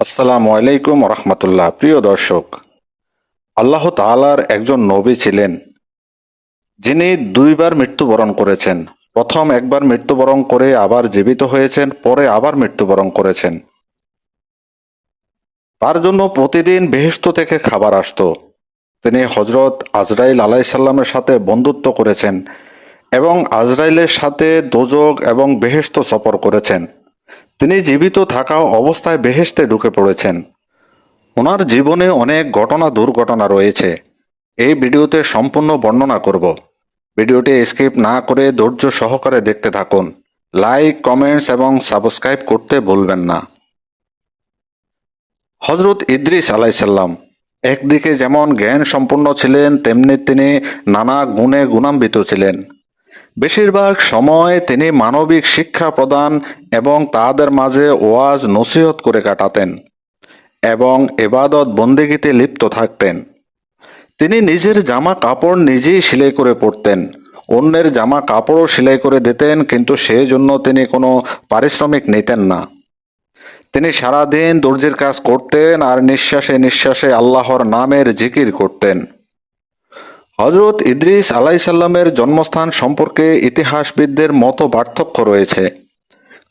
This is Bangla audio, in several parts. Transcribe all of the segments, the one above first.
আসসালামু আলাইকুম রহমতুল্লাহ প্রিয় দর্শক, আল্লাহ তাআলার একজন নবী ছিলেন, যিনি দুইবার মৃত্যুবরণ করেছেন। প্রথম একবার মৃত্যুবরণ করে আবার জীবিত হয়েছেন, পরে আবার মৃত্যুবরণ করেছেন। তার জন্য প্রতিদিন বেহেস্ত থেকে খাবার আসতো। তিনি হজরত আজরাইল আলাইসাল্লামের সাথে বন্ধুত্ব করেছেন এবং আজরাইলের সাথে দোজক এবং বেহেস্ত সফর করেছেন। তিনি জীবিত থাকা অবস্থায় বেহেস্তে ঢুকে পড়েছেন। ওনার জীবনে অনেক ঘটনা দুর্ঘটনা রয়েছে। এই ভিডিওতে সম্পূর্ণ বর্ণনা করব। ভিডিওটি স্কিপ না করে ধৈর্য সহকারে দেখতে থাকুন। লাইক, কমেন্টস এবং সাবস্ক্রাইব করতে ভুলবেন না। হজরত ইদ্রিস আলাইসাল্লাম একদিকে যেমন জ্ঞান সম্পন্ন ছিলেন, তেমনি তিনি নানা গুণে গুণাম্বিত ছিলেন। বেশিরভাগ সময় তিনি মানবিক শিক্ষা প্রদান এবং তাদের মাঝে ওয়াজ নসিহত করে কাটাতেন এবং এবাদত বন্দেগীতে লিপ্ত থাকতেন। তিনি নিজের জামা কাপড় নিজেই সেলাই করে পরতেন, অন্যের জামা কাপড়ও সেলাই করে দিতেন, কিন্তু সেই জন্য তিনি কোনো পারিশ্রমিক নিতেন না। তিনি সারাদিন দর্জির কাজ করতেন আর নিঃশ্বাসে নিঃশ্বাসে আল্লাহর নামের জিকির করতেন। হজরত ইদ্রিস আলাইসাল্লামের জন্মস্থান সম্পর্কে ইতিহাসবিদদের মতো পার্থক্য রয়েছে।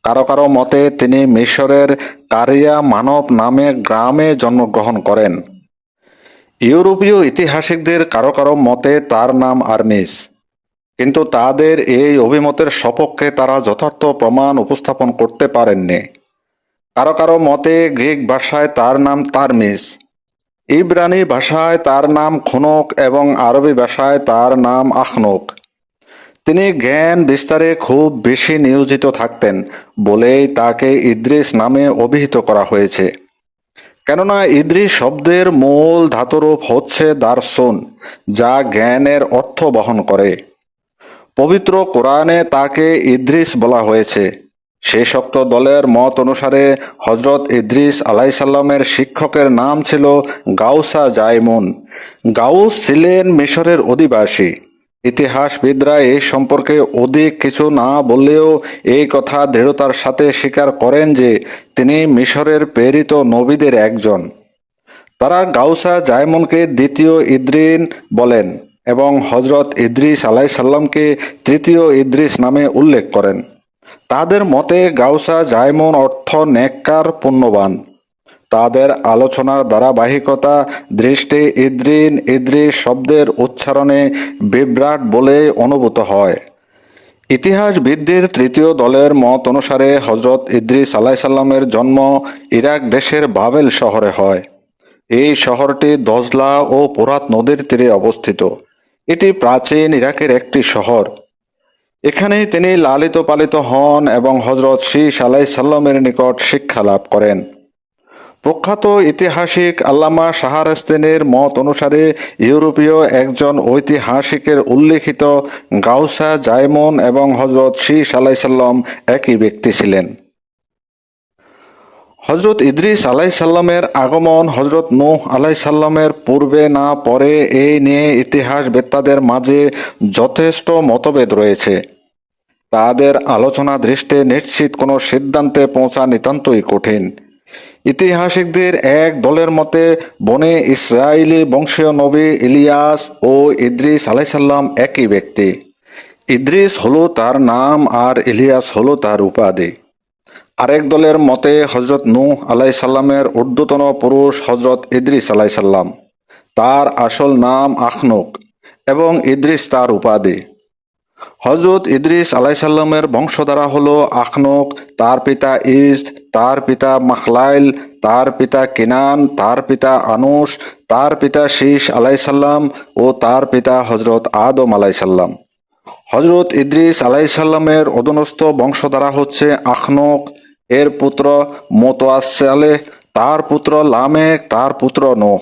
কারও কারও মতে তিনি মিশরের কারিয়া মানব নামে গ্রামে জন্মগ্রহণ করেন। ইউরোপীয় ইতিহাসিকদের কারও কারও মতে তার নাম আর্মিস কিন্তু তাদের এই অভিমতের সপক্ষে তারা যথার্থ প্রমাণ উপস্থাপন করতে পারেননি। কারও কারও মতে গ্রিক ভাষায় তার নাম তারমিস। ইব্রানি ভাষায় তার নাম খনক এবং আরবি ভাষায় তার নাম আখনক। তিনি জ্ঞান বিস্তারে খুব বেশি নিয়োজিত থাকতেন, বলেই তাকে ইদ্রিস নামে অভিহিত করা হয়েছে। কেননা ইদ্রিস শব্দের মূল ধাতুরূপ হচ্ছে দার্সুন, যা জ্ঞানের অর্থ বহন করে। পবিত্র কোরআনে তাকে ইদ্রিস বলা হয়েছে। শেষোক্ত দলের মত অনুসারে হজরত ইদ্রিস আলাইসাল্লামের শিক্ষকের নাম ছিল গাউসা জাইমুন। গাউস ছিলেন মিশরের অধিবাসী। ইতিহাসবিদরা এই সম্পর্কে অধিক কিছু না বললেও এই কথা দৃঢ়তার সাথে স্বীকার করেন যে তিনি মিশরের প্রেরিত নবীদের একজন। তারা গাউসা জাইমনকে দ্বিতীয় ইদ্রিন বলেন এবং হজরত ইদ্রিস আলাইসাল্লামকে তৃতীয় ইদ্রিস নামে উল্লেখ করেন। তাদের মতে গাউসা জাইমন অর্থ নেককার, পুণ্যবান। তাদের আলোচনার ধারাবাহিকতা, দৃষ্টি ইদ্রিন ইদ্রিস শব্দের উচ্চারণে বিভ্রাট বলে অনুভূত হয়। ইতিহাসবিদদের তৃতীয় দলের মত অনুসারে হজরত ইদ্রিস আলাইসাল্লামের জন্ম ইরাক দেশের বাবেল শহরে হয়। এই শহরটি দজলা ও পোরাত নদীর তীরে অবস্থিত। এটি প্রাচীন ইরাকের একটি শহর। এখানেই তিনি লালিত পালিত হন এবং হজরত শীষ আলাই সাল্লামের নিকট শিক্ষা লাভ করেন। প্রখ্যাত ঐতিহাসিক আল্লামা শাহারাস্তেনের মত অনুসারে ইউরোপীয় একজন ঐতিহাসিকের উল্লেখিত গাউসা জায়মন এবং হজরত শীষ আলাইসাল্লাম একই ব্যক্তি ছিলেন। হজরত ইদ্রিস আলাইসাল্লামের আগমন হজরত নূহ আলাইসাল্লামের পূর্বে না পরে এই নিয়ে ইতিহাস বেত্তাদের মাঝে যথেষ্ট মতভেদ রয়েছে। তাদের আলোচনা দৃষ্টে নিশ্চিত কোনো সিদ্ধান্তে পৌঁছা নিতান্তই কঠিন। ইতিহাসিকদের এক দলের মতে, বনে ইসরায়েলি বংশীয় নবী ইলিয়াস ও ইদ্রিস আলাইসাল্লাম একই ব্যক্তি। ইদ্রিস হলো তার নাম আর ইলিয়াস হলো তার উপাধি। আরেক দলের মতে হজরত নূহ আলাইসাল্লামের ঊর্ধ্বতন পুরুষ হজরত ইদ্রিস আলাইসাল্লাম। তার আসল নাম আখনুক এবং ইদ্রিস তার উপাধি। হজরত ইদ্রিস আলাইসাল্লামের বংশধারা হল আখনুক, তার পিতা ইস্ত তার পিতা মাখলাইল, তার পিতা কিনান, তার পিতা আনুস তার পিতা শীষ আলাইসাল্লাম ও তার পিতা হজরত আদম আলাইসাল্লাম হজরত ইদ্রিস আলাইসাল্লামের অধনস্থ বংশধারা হচ্ছে আখনক। এর পুত্র মোতোয়াসালে তার পুত্র লামেক তার পুত্র নোহ।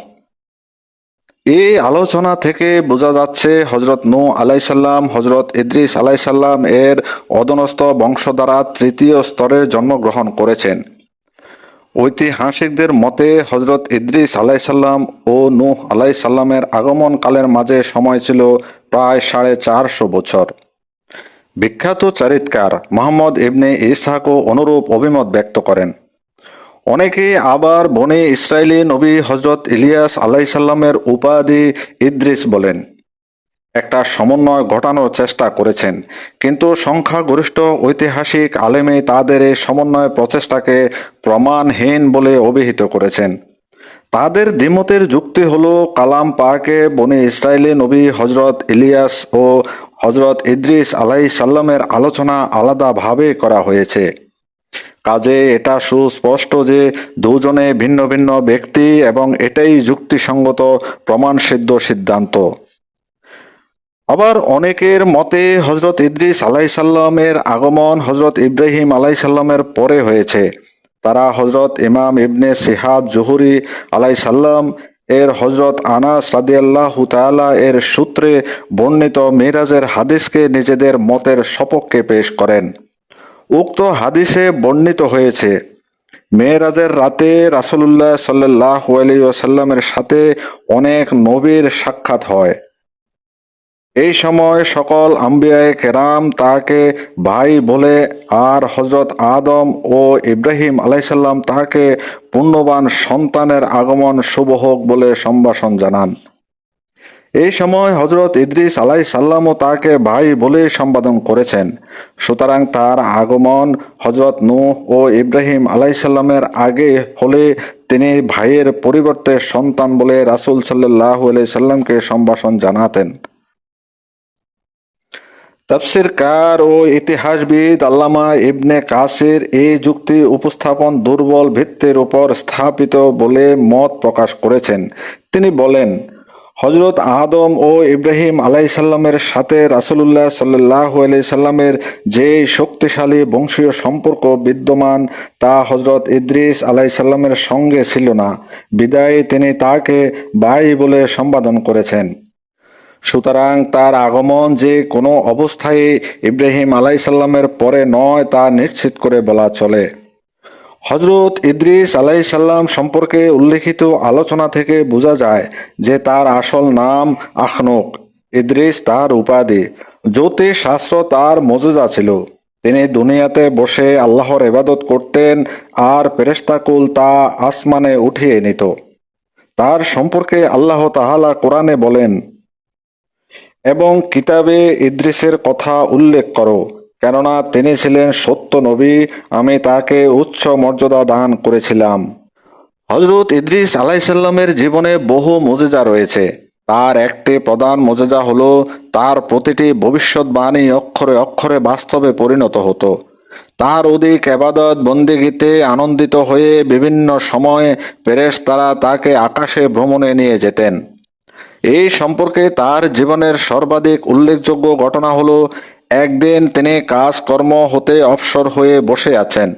এই আলোচনা থেকে বোঝা যাচ্ছে হজরত নূ আলাইসাল্লাম হজরত ইদ্রিস আলাইসাল্লাম এর অধনস্থ বংশধারা তৃতীয় স্তরে জন্মগ্রহণ করেছেন। ঐতিহাসিকদের মতে হজরত ইদ্রিস আলাইসাল্লাম ও নূহ আলাইসাল্লামের আগমন কালের মাঝে সময় ছিল প্রায় সাড়ে চারশো বছর। বিখ্যাত চারিৎকার মোহাম্মদ ইবনে ইসহাকও অনুরূপ অভিমত ব্যক্ত করেন। অনেকে আবার বনে ইসরায়েলি নবী হজরত ইলিয়াস আলাইসাল্লামের উপাধি ইদ্রিস বলেন। একটা সমন্বয় ঘটানোর চেষ্টা করেছেন, কিন্তু সংখ্যাগরিষ্ঠ ঐতিহাসিক আলেমে তাদের এই সমন্বয় প্রচেষ্টাকে প্রমাণহীন বলে অভিহিত করেছেন। তাদের দ্বিমতের যুক্তি হলো কালাম পাকে বনে ইসরায়েলি নবী হজরত ইলিয়াস ও হজরত ইদ্রিস আলাই সাল্লামের আলোচনা আলাদাভাবে করা হয়েছে। কাজে এটা সুস্পষ্ট যে দুজনে ভিন্ন ভিন্ন ব্যক্তি এবং এটাই যুক্তিসঙ্গত প্রমাণসিদ্ধ সিদ্ধান্ত। আবার অনেকের মতে হজরত ইদ্রিস আলাইসাল্লামের আগমন হজরত ইব্রাহিম আলাইসাল্লামের পরে হয়েছে। তারা হজরত ইমাম ইবনে সিহাব জুহুরি আলাইসাল্লাম এর হজরত আনাস রাদিয়াল্লাহু তাআলা এর সূত্রে বর্ণিত মিরাজের হাদিসকে নিজেদের মতের সপক্ষে পেশ করেন। উক্ত হাদিসে বর্ণিত হয়েছে, মেয়েরাজের রাতে রাসূলুল্লাহ সাল্লাহ আলাইহি ওয়াসাল্লামের সাথে অনেক নবীর সাক্ষাৎ হয়। এই সময় সকল আম্বিয়ায় কেরাম তাকে ভাই বলে আর হজরত আদম ও ইব্রাহিম আলাইসাল্লাম তাকে পুণ্যবান সন্তানের আগমন শুভ হোক বলে সম্ভাষণ জানান। এই সময় হজরত ইদ্রিস আলাই সাল্লামও তাকে ভাই বলে সম্বোধন করেছেন। সুতরাং তার আগমন হজরত নূহ ও ইব্রাহিম আলাইসাল্লামের আগে হলে তিনি ভাইয়ের পরিবর্তে সন্তান বলে রাসূল সাল্লাহ আলাই সাল্লামকে সম্ভাষণ জানাতেন। তাফসিরকার ও ইতিহাসবিদ আল্লামা ইবনে কাসির এই যুক্তি উপস্থাপন দুর্বল ভিত্তির উপর স্থাপিত বলে মত প্রকাশ করেছেন। তিনি বলেন হজরত আদম ও ইব্রাহিম আলাইসাল্লামের সাথে রাসূলুল্লাহ সাল্লাহ সাল্লামের যে শক্তিশালী বংশীয় সম্পর্ক বিদ্যমান, তা হজরত ইদ্রিস আলাইসাল্লামের সঙ্গে ছিল না। বিদায় তিনি তাকে ভাই বলে সম্বোধন করেছেন। সুতরাং তার আগমন যে কোনো অবস্থায় ইব্রাহিম আলাইসাল্লামের পরে নয়, তা নিশ্চিত করে বলা চলে। হজরত ইদ্রিস আলাইসাল্লাম সম্পর্কে উল্লেখিত আলোচনা থেকে বোঝা যায় যে তার আসল নাম আখনুক। ইদ্রিস তার উপাধি। জ্যোতিষ শাস্ত্র তার মজুজা ছিল। তিনি দুনিয়াতে বসে আল্লাহর এবাদত করতেন আর ফেরেশতাকুল তা আসমানে উঠিয়ে নিত। তার সম্পর্কে আল্লাহ তাহালা কোরআনে বলেন, এবং কিতাবে ইদ্রিসের কথা উল্লেখ করো। কেননা তিনি ছিলেন সত্য নবী, আমি তাকে উচ্চ মর্যাদা দান করেছিলাম। হজরত ইদ্রিস আলাইসাল্লামের জীবনে বহু মজেজা রয়েছে। তার একটি প্রধান মজেজা হল, তার প্রতিটি ভবিষ্যৎবাণী অক্ষরে অক্ষরে বাস্তবে পরিণত হতো। তার অধিক এবাদত বন্দিগীতে আনন্দিত হয়ে বিভিন্ন সময়ে পেরেশ তারা তাকে আকাশে ভ্রমণে নিয়ে যেতেন। এই সম্পর্কে তার জীবনের সর্বাধিক উল্লেখযোগ্য ঘটনা হলো একদিন তিনি কাজকর্ম হতে অবসর হয়ে বসে আছেন।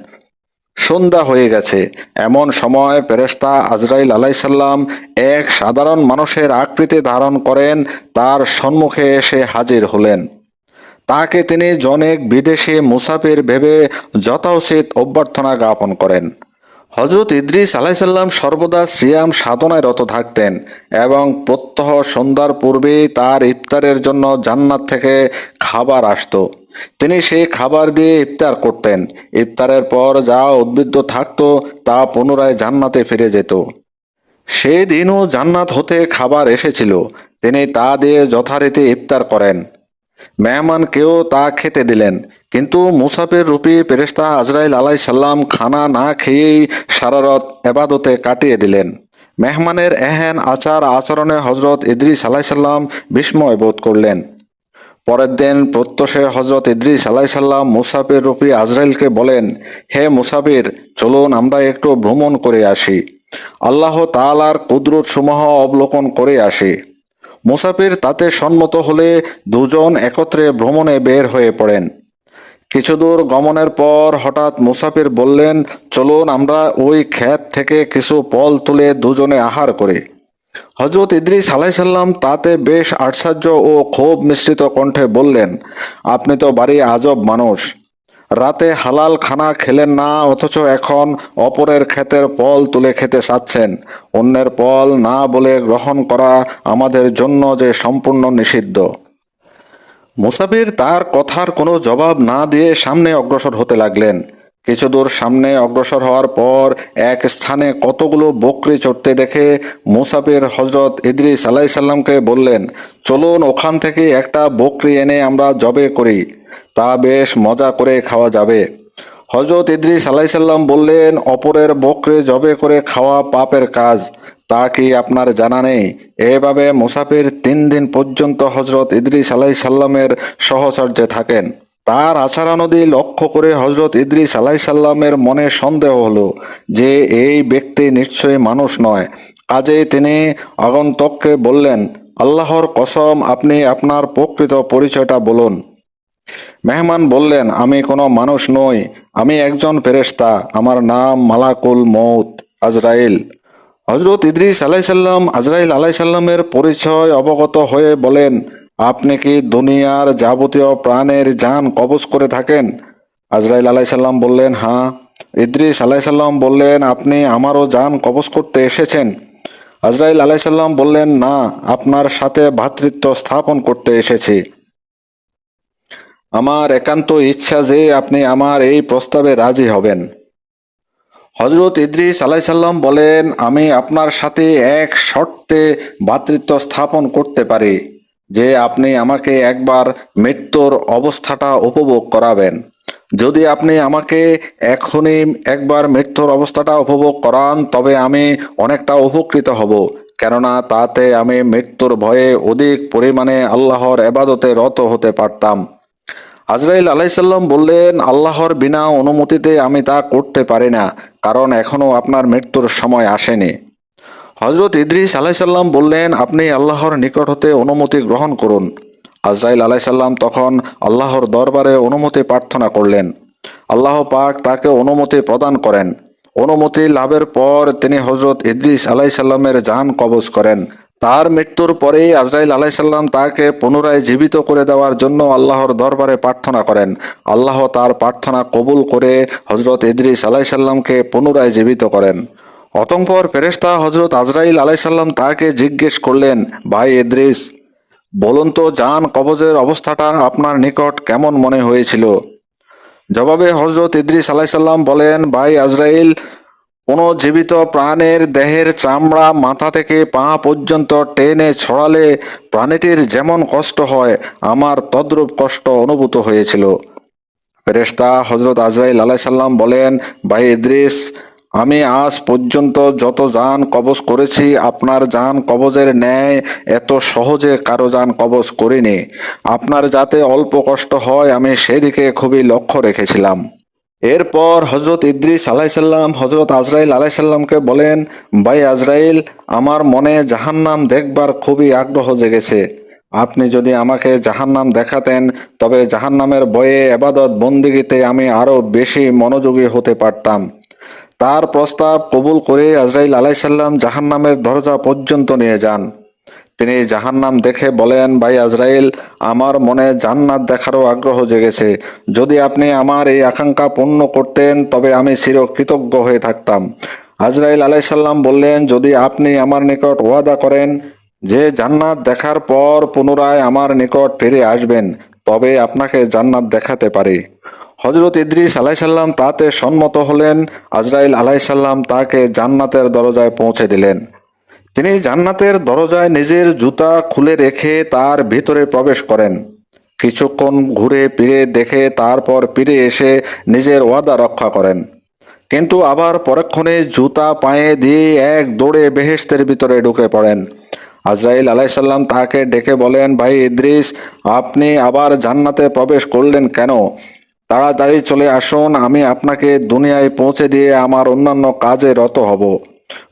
সন্ধ্যা হয়ে গেছে। এমন সময় ফেরেশতা আজরাইল আলাইসাল্লাম এক সাধারণ মানুষের আকৃতি ধারণ করেন, তার সম্মুখে এসে হাজির হলেন। তাকে তিনি জনেক বিদেশি মুসাফির ভেবে যথোচিত অভ্যর্থনা জ্ঞাপন করেন। হজরত ইদ্রিস আলাইসাল্লাম সর্বদা সিয়াম সাধনায় রত থাকতেন এবং প্রত্যহ সন্ধ্যার পূর্বেই তার ইফতারের জন্য জান্নাত থেকে খাবার আসতো। তিনি সেই খাবার দিয়ে ইফতার করতেন। ইফতারের পর যা উদ্বৃত্ত থাকত তা পুনরায় জান্নাতে ফিরে যেত। সেদিনও জান্নাত হতে খাবার এসেছিল। তিনি তা দিয়ে যথারীতি ইফতার করেন। মেহমানকেও তা খেতে দিলেন। কিন্তু মুসাফির রূপী ফেরেশতা আজরাইল আলাই সাল্লাম খানা না খেয়েই সারারত এবাদতে কাটিয়ে দিলেন। মেহমানের এহেন আচার আচরণে হজরত ইদ্রিস আলাইসাল্লাম বিস্ময় বোধ করলেন। পরের দিন প্রত্যশে হজরত ইদ্রিস আলাইসাল্লাম মুসাফির রূপী আজরাইলকে বলেন, হে মুসাফির, চলুন আমরা একটু ভ্রমণ করে আসি। আল্লাহ তাআলার কুদরত সমূহ অবলোকন করে আসি। মুসাফির তাতে সম্মত হলে দুজন একত্রে ভ্রমণে বের হয়ে পড়েন। কিছু দূর গমনের পর হঠাৎ মুসাফির বললেন, চলুন, আমরা ওই ক্ষেত থেকে কিছু ফল তুলে দুজনে আহার করি। হজরত ইদ্রিস আলাইসাল্লাম তাতে বেশ আশ্চর্য ও ক্ষোভ মিশ্রিত কণ্ঠে বললেন, আপনি তো বাড়ি আজব মানুষ। রাতে হালাল খানা খেলেন না, অথচ এখন অপরের ক্ষেতের পল তুলে খেতে চাচ্ছেন। অন্যের পল না বলে গ্রহণ করা আমাদের জন্য যে সম্পূর্ণ নিষিদ্ধ। মুসাফির তার কথার কোনো জবাব না দিয়ে সামনে অগ্রসর হতে লাগলেন। কিছু দূর সামনে অগ্রসর হওয়ার পর এক স্থানে কতগুলো বকরি চড়তে দেখে মুসাফির হজরত ইদ্রিস আলাইসাল্লামকে বললেন, চলুন ওখান থেকে একটা বকরি এনে আমরা জবে করি। তা বেশ মজা করে খাওয়া যাবে। হজরত ইদ্রিস আলাইসাল্লাম বললেন, অপরের বকরি জবে করে খাওয়া পাপের কাজ, তা কি আপনার জানা নেই? এভাবে মুসাফির তিন দিন পর্যন্ত হজরত ইদ্রিস আলাইসাল্লামের সহচর্যে থাকেন। তার আচারানদী লক্ষ্য করে হজরত ইদ্রিস আলাইসাল্লামের মনে সন্দেহ হলো যে এই ব্যক্তি নিশ্চয়ই মানুষ নয়। কাজে তিনি আগন্তককে বললেন, আল্লাহর কসম, আপনি আপনার প্রকৃত পরিচয়টা বলুন। মেহমান বললেন, আমি কোনো মানুষ নই, আমি একজন ফেরেশতা, আমার নাম মালাকুল মৌত আজরাইল। হজরত ইদ্রিস আলাইসাল্লাম আজরাইল আলাইসাল্লামের পরিচয় অবগত হয়ে বলেন আপনি কি দুনিয়ার যাবতীয় প্রাণের যান কবজ করে থাকেন? আজরাইল আলাইসাল্লাম বললেন হ্যাঁ। ইদ্রিস আলাইসাল্লাম বললেন, আপনি আমারও যান কবজ করতে এসেছেন। আজরাইল আলাইসাল্লাম বললেন, না, আপনার সাথে ভ্রাতৃত্ব স্থাপন করতে এসেছি। আমার একান্ত ইচ্ছা যে আপনি আমার এই প্রস্তাবে রাজি হবেন। হজরত ইদ্রিস আলাইসাল্লাম বলেন, আমি আপনার সাথে এক শর্তে ভ্রাতৃত্ব স্থাপন করতে পারি। যে আপনি আমাকে একবার মৃত্যুর অবস্থাটা উপভোগ করাবেন। যদি আপনি আমাকে এখনই একবার মৃত্যুর অবস্থাটা উপভোগ করান, তবে আমি অনেকটা উপকৃত হব। কেননা তাতে আমি মৃত্যুর ভয়ে অধিক পরিমাণে আল্লাহর এবাদতে রত হতে পারতাম। আজরাইল আলাইসাল্লাম বললেন, আল্লাহর বিনা অনুমতিতে আমি তা করতে পারি না, কারণ এখনও আপনার মৃত্যুর সময় আসেনি। হজরত ইদ্রিস আলাইসাল্লাম বললেন, আপনি আল্লাহর নিকট হতে অনুমতি গ্রহণ করুন। আজরাইল আলাইসাল্লাম তখন আল্লাহর দরবারে অনুমতি প্রার্থনা করলেন। আল্লাহ পাক তাকে অনুমতি প্রদান করেন। অনুমতি লাভের পর তিনি হজরত ইদ্রিস আলাইসাল্লামের জান কবজ করেন। তার মৃত্যুর পরেই আজরাইল আলাইসাল্লাম তাকে পুনরায় জীবিত করে দেওয়ার জন্য আল্লাহর দরবারে প্রার্থনা করেন। আল্লাহ তার প্রার্থনা কবুল করে হজরত ইদ্রিস আলাইসাল্লামকে পুনরায় জীবিত করেন। অতঃপর ফেরেশতা হজরত আজরাইল আলাইসাল্লাম তাকে জিজ্ঞেস করলেন, ভাই ইদ্রিস, বলুন তো জান কবজের অবস্থাটা আপনার নিকট কেমন মনে হয়েছিল? জবাবে হজরত ইদ্রিস আলাইসাল্লাম বলেন, ভাই আজরাইল, কোনো জীবিত প্রাণের দেহের চামড়া মাথা থেকে পা পর্যন্ত টেনে ছড়ালে প্রাণীটির যেমন কষ্ট হয়, আমার তদ্রূপ কষ্ট অনুভূত হয়েছিল। ফেরেশতা হজরত আজরাইল আলাইসাল্লাম বলেন, ভাই ইদ্রিস আমি আজ পর্যন্ত যত যান কবজ করেছি, আপনার যান কবজের ন্যায় এত সহজে কারও যান কবজ করিনি। আপনার যাতে অল্প কষ্ট হয়, আমি সেদিকে খুবই লক্ষ্য রেখেছিলাম। এরপর হজরত ইদ্রিস আলাইসাল্লাম হজরত আজরাইল আলাইসাল্লামকে বলেন, ভাই আজরাইল, আমার মনে জাহান্নাম দেখবার খুবই আগ্রহ জেগেছে। আপনি যদি আমাকে জাহান্নাম দেখাতেন, তবে জাহান্নামের বয়ে এবাদত বন্দিগিতে আমি আরও বেশি মনোযোগী হতে পারতাম। তার প্রস্তাব কবুল করে আজরাইল আলাইসাল্লাম জাহান্নামের দরজা পর্যন্ত নিয়ে যান। তিনি জাহান্নাম দেখে বলেন, ভাই আজরাইল, আমার মনে জান্নাত দেখারও আগ্রহ জেগেছে। যদি আপনি আমার এই আকাঙ্ক্ষা পূর্ণ করতেন, তবে আমি চির কৃতজ্ঞ হয়ে থাকতাম। আজরাইল আলাইসাল্লাম বললেন, যদি আপনি আমার নিকট ওয়াদা করেন যে জান্নাত দেখার পর পুনরায় আমার নিকট ফিরে আসবেন, তবে আপনাকে জান্নাত দেখাতে পারি। হজরত ইদ্রিস আলাইসাল্লাম তাতে সম্মত হলেন, আজরাইল আলাইসাল্লাম তাকে জান্নাতের দরজায় পৌঁছে দিলেন। তিনি জান্নাতের দরজায় নিজের জুতা খুলে রেখে তার ভিতরে প্রবেশ করেন। কিছুক্ষণ ঘুরে ফিরে দেখে তারপর ফিরে এসে নিজের ওয়াদা রক্ষা করেন। কিন্তু আবার পরক্ষণে জুতা পায়ে দিয়ে এক দৌড়ে বেহেশতের ভিতরে ঢুকে পড়েন। আজরাইল আলাইসাল্লাম তাকে ডেকে বলেন, ভাই ইদ্রিস, আপনি আবার জান্নাতে প্রবেশ করলেন কেন? তাড়াতাড়ি চলে আসুন, আমি আপনাকে দুনিয়ায় পৌঁছে দিয়ে আমার অন্যান্য কাজে রত হব।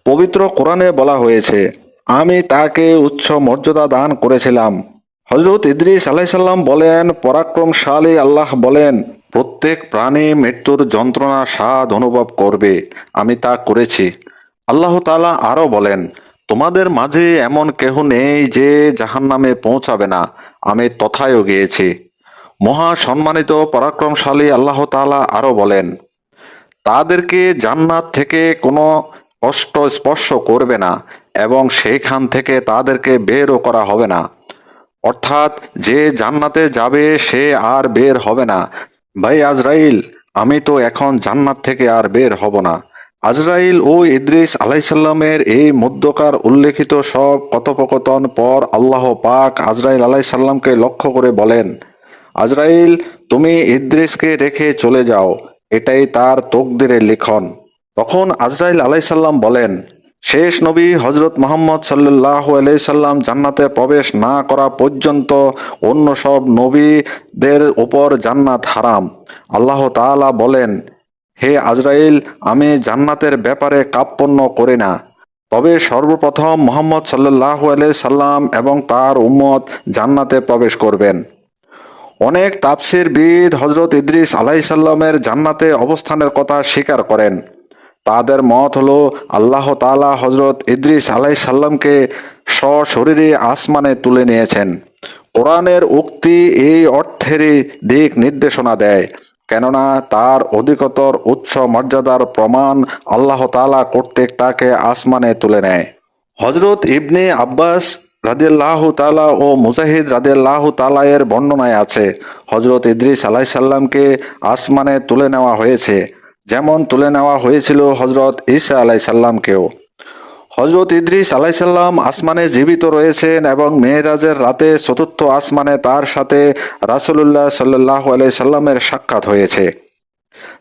পবিত্র কোরআনে বলা হয়েছে, আমি তাকে উচ্চ মর্যাদা দান করেছিলাম। হজরত ইদ্রিস আলাইসাল্লাম বলেন, পরাক্রমশালী আল্লাহ বলেন, প্রত্যেক প্রাণী মৃত্যুর যন্ত্রণা, স্বাদ অনুভব করবে, আমি তা করেছি। আল্লাহ তালা আরও বলেন, তোমাদের মাঝে এমন কেহ নেই যে জাহান্নামে পৌঁছাবে না, আমি তথায়ও গিয়েছি। মহা সম্মানিত পরাক্রমশালী আল্লাহ তাআলা আরও বলেন, তাদেরকে জান্নাত থেকে কোনো কষ্ট স্পর্শ করবে না এবং সেইখান থেকে তাদেরকে বেরও করা হবে না। অর্থাৎ যে জান্নাতে যাবে সে আর বের হবে না। ভাই আজরাইল, আমি তো এখন জান্নাত থেকে আর বের হব না। আজরাইল ও ইদ্রিস আলাইসাল্লামের এই মধ্যকার উল্লেখিত সব কথোপকথন পর আল্লাহ পাক আজরাইল আলাইসাল্লামকে লক্ষ্য করে বলেন আজরাইল, তুমি ইদ্রিসকে রেখে চলে যাও। এটাই তার তকদিরের লিখন। তখন আজরাইল আলাইসাল্লাম বলেন, শেষ নবী হজরত মোহাম্মদ সাল্লাহ আলাইসাল্লাম জান্নাতে প্রবেশ না করা পর্যন্ত অন্য সব নবীদের ওপর জান্নাত হারাম। আল্লাহ তাআলা বলেন, হে আজরাইল, আমি জান্নাতের ব্যাপারে কাপ্পন্য করি না। তবে সর্বপ্রথম মোহাম্মদ সাল্লাহ সাল্লাম এবং তার উম্মত জান্নাতে প্রবেশ করবেন। অনেক তাপসির বিদ হজরত ইদ্রিস আলাইসাল্লামের জান্নাতে অবস্থানের কথা স্বীকার করেন। তাদের মত হল, আল্লাহ তাআলা হজরত ইদ্রিস আলাইসাল্লামকে সশরীরে আসমানে তুলে নিয়েছেন। কোরআনের উক্তি এই অর্থেরই দিক নির্দেশনা দেয়, কেননা তার অধিকতর উচ্চ মর্যাদার প্রমাণ আল্লাহ তাআলা কর্তৃক তাকে আসমানে তুলে নেয়। হজরত ইবনে আব্বাস রাদিয়াল্লাহ তালা ও মুজাহিদ রাদিয়াল্লাহ তালা এর বর্ণনায় আছে হজরত ইদ্রিস আলাইসাল্লামকে আসমানে তুলে নেওয়া হয়েছে, যেমন তুলে নেওয়া হয়েছিল হজরত ঈসা আলাইসাল্লামকেও হজরত ইদ্রিস আলাইসাল্লাম আসমানে জীবিত রয়েছেন এবং মেয়েরাজের রাতে চতুর্থ আসমানে তার সাথে রাসুলুল্লাহ সাল্লাহ আলাইসাল্লামের সাক্ষাৎ হয়েছে।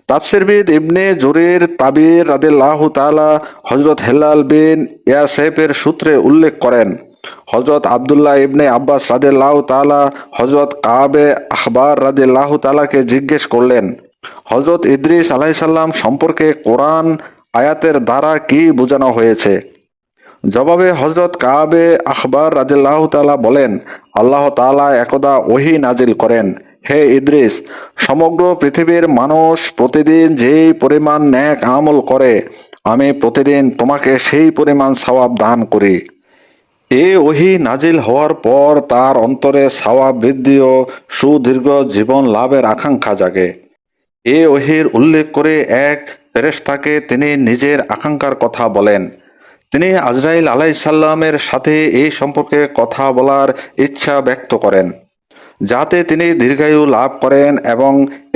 তাফসিরবিদ ইবনে জুরির তাবির রাদিল্লাহ তাআলা হজরত হেলাল বিন ইয়াসেফের সূত্রে উল্লেখ করেন হজরত আবদুল্লাহ ইবনে আব্বাস রাদিল্লাহ তাআলা হজরত কাবে আখবার রাদিল্লাহ তাআলাকে জিজ্ঞেস করলেন হজরত ইদ্রিস আলাইসাল্লাম সম্পর্কে কোরআন আয়াতের দ্বারা কি বোঝানো হয়েছে? জবাবে হজরত কাবে আখবার রাদিল্লাহ তাআলা বলেন, আল্লাহ তাআলা একদা ওহি নাজিল করেন। হে ইদ্রিস, সমগ্র পৃথিবীর মানুষ প্রতিদিন যেই পরিমাণ ন্যাক আমল করে, আমি প্রতিদিন তোমাকে সেই পরিমাণ সওয়াব দান করি। এ ওহি নাজিল হওয়ার পর তার অন্তরে সওয়াব বৃদ্ধি ও সুদীর্ঘ জীবন লাভের আকাঙ্ক্ষা জাগে। এ ওহির উল্লেখ করে এক ফেরেশতাকে তিনি নিজের আকাঙ্ক্ষার কথা বলেন। তিনি আজরাইল আলাইসাল্লামের সাথে এই সম্পর্কে কথা বলার ইচ্ছা ব্যক্ত করেন, যাতে তিনি দীর্ঘায়ু লাভ করেন এবং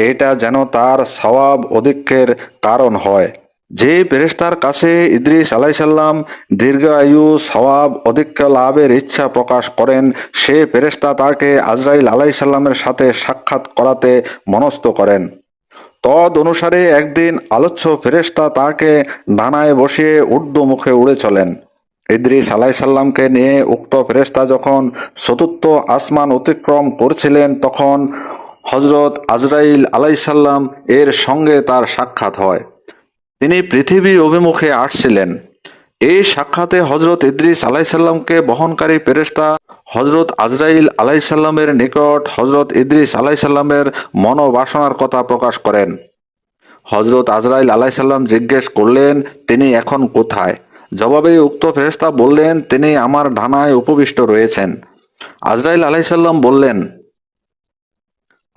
এটা যেন তার সওয়াব অধিক্যের কারণ হয়। যে ফেরেশতার কাছে ইদ্রিস আলাইসাল্লাম দীর্ঘায়ু, সওয়াব অধিক্য লাভের ইচ্ছা প্রকাশ করেন, সে ফেরেশতা তাকে আজরাইল আলাইসাল্লামের সাথে সাক্ষাৎ করাতে মনস্থ করেন। তদ অনুসারে একদিন আলোচ্য ফেরেশতা তাকে ডানায় বসিয়ে উর্দু মুখে উড়ে চলেন। ইদ্রিস আলাইসাল্লামকে নিয়ে উক্ত ফেরেশতা যখন চতুর্থ আসমান অতিক্রম করছিলেন, তখন হজরত আজরাইল আলাইসাল্লাম এর সঙ্গে তার সাক্ষাৎ হয়। তিনি পৃথিবী অভিমুখে আসছিলেন। এই সাক্ষাতে হজরত ইদ্রিস আলাইসাল্লামকে বহনকারী ফেরেশতা হজরত আজরাইল আলাইসাল্লামের নিকট হজরত ইদ্রিস আলাইসাল্লামের মনোবাসনার কথা প্রকাশ করেন। হজরত আজরাইল আলাইসাল্লাম জিজ্ঞেস করলেন, তিনি এখন কোথায়? জবাবে উক্ত ফেরেশতা বললেন, তিনি আমার ঢানায় উপবিষ্ট রয়েছেন। আজরাইল আলাইসাল্লাম বললেন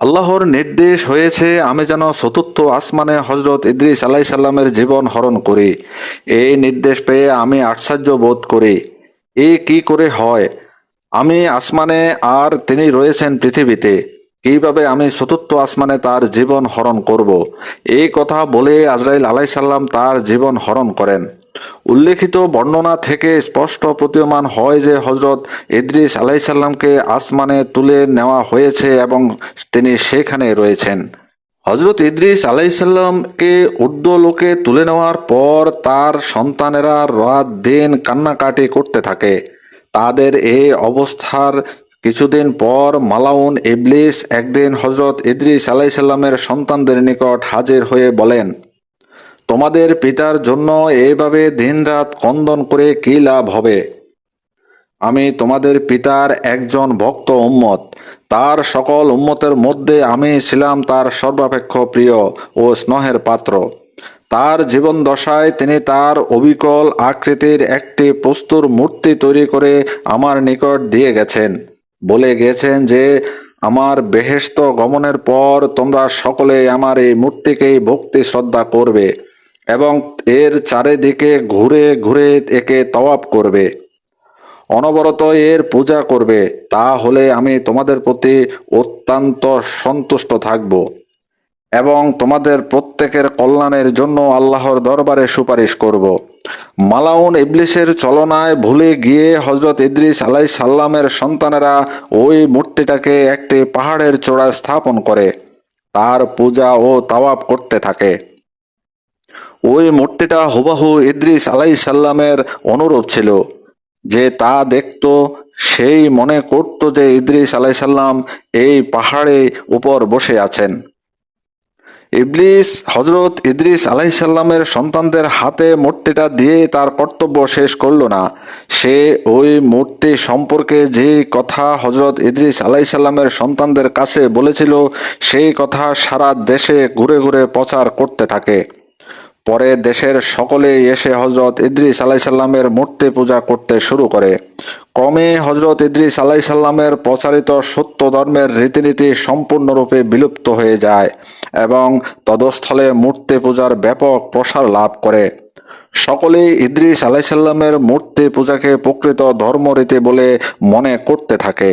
আল্লাহর নির্দেশ হয়েছে, আমি যেন চতুর্থ আসমানে হজরত ইদ্রিস আলাইসাল্লামের জীবন হরণ করি। এই নির্দেশ পেয়ে আমি আশ্চর্য বোধ করি। এ কি করে হয়? আমি আসমানে আর তিনি রয়েছেন পৃথিবীতে, কীভাবে আমি চতুর্থ আসমানে তার জীবন হরণ করব? এই কথা বলে আজরাইল আলাইসাল্লাম তার জীবন হরণ করেন। উল্লেখিত বর্ণনা থেকে স্পষ্ট প্রতীয়মান হয় যে হজরত ইদ্রিস আলাইসাল্লামকে আসমানে তুলে নেওয়া হয়েছে এবং তিনি সেখানে রয়েছেন। হজরত ইদ্রিস আলাইসাল্লামকে লোকে তুলে নেওয়ার পর তার সন্তানেরা রাত দিন কান্নাকাটি করতে থাকে। তাদের এই অবস্থার কিছুদিন পর মালাউন ইবলিস একদিন হজরত ইদ্রিস আলাইসাল্লামের সন্তানদের নিকট হাজির হয়ে বলেন তোমাদের পিতার জন্য এইভাবে দিনরাত কন্দন করে কি লাভ হবে? আমি তোমাদের পিতার একজন ভক্ত উম্মত। তার সকল উম্মতের মধ্যে আমি ছিলাম তার সর্বাপেক্ষ প্রিয় ও স্নেহের পাত্র। তার জীবন দশায় তিনি তার অবিকল আকৃতির একটি প্রস্তুর মূর্তি তৈরি করে আমার নিকট দিয়ে গেছেন। বলে গেছেন যে, আমার বেহেস্ত গমনের পর তোমরা সকলে আমার এই মূর্তিকেই ভক্তি শ্রদ্ধা করবে। এবং এর চারিদিকে ঘুরে ঘুরে একে তওয়াব করবে। অনবরত এর পূজা করবে। তা হলে আমি তোমাদের প্রতি অত্যন্ত সন্তুষ্ট থাকব এবং তোমাদের প্রত্যেকের কল্যাণের জন্য আল্লাহর দরবারে সুপারিশ করব। মালাউন ইবলিসের চলনায় ভুলে গিয়ে হজরত ইদ্রিস আলাই সাল্লামের সন্তানেরা ওই মূর্তিটাকে একটি পাহাড়ের চূড়ায় স্থাপন করে। তার পূজা ও তাওয়াব করতে থাকে। ওই মূর্তিটা হুবাহু ইদ্রিস আলাই সাল্লামের অনুরূপ ছিল। যে তা দেখত, সেই মনে করত যে ইদ্রিস আলাই সাল্লাম এই পাহাড়ে উপর বসে আছেন। ইবলিস হজরত ইদ্রিস আলাইসাল্লামের সন্তানদের হাতে মূর্তিটা দিয়ে তার কর্তব্য শেষ করল না। সে ওই মূর্তি সম্পর্কে যে কথা হজরত ইদ্রিস আলাইসাল্লামের সন্তানদের কাছে বলেছিল, সেই কথা সারা দেশে ঘুরে ঘুরে প্রচার করতে থাকে। পরে দেশের সকলেই এসে হজরত ইদ্রিস আলাইসাল্লামের মূর্তি পূজা করতে শুরু করে। ক্রমে হজরত ইদ্রিস আলাইসাল্লামের প্রচারিত সত্য ধর্মের রীতিনীতি সম্পূর্ণরূপে বিলুপ্ত হয়ে যায় এবং তদস্থলে মূর্তি পূজার ব্যাপক প্রসার লাভ করে। সকলেই ইদ্রিস আলাইসাল্লামের মূর্তি পূজাকে প্রকৃত ধর্মরীতি বলে মনে করতে থাকে।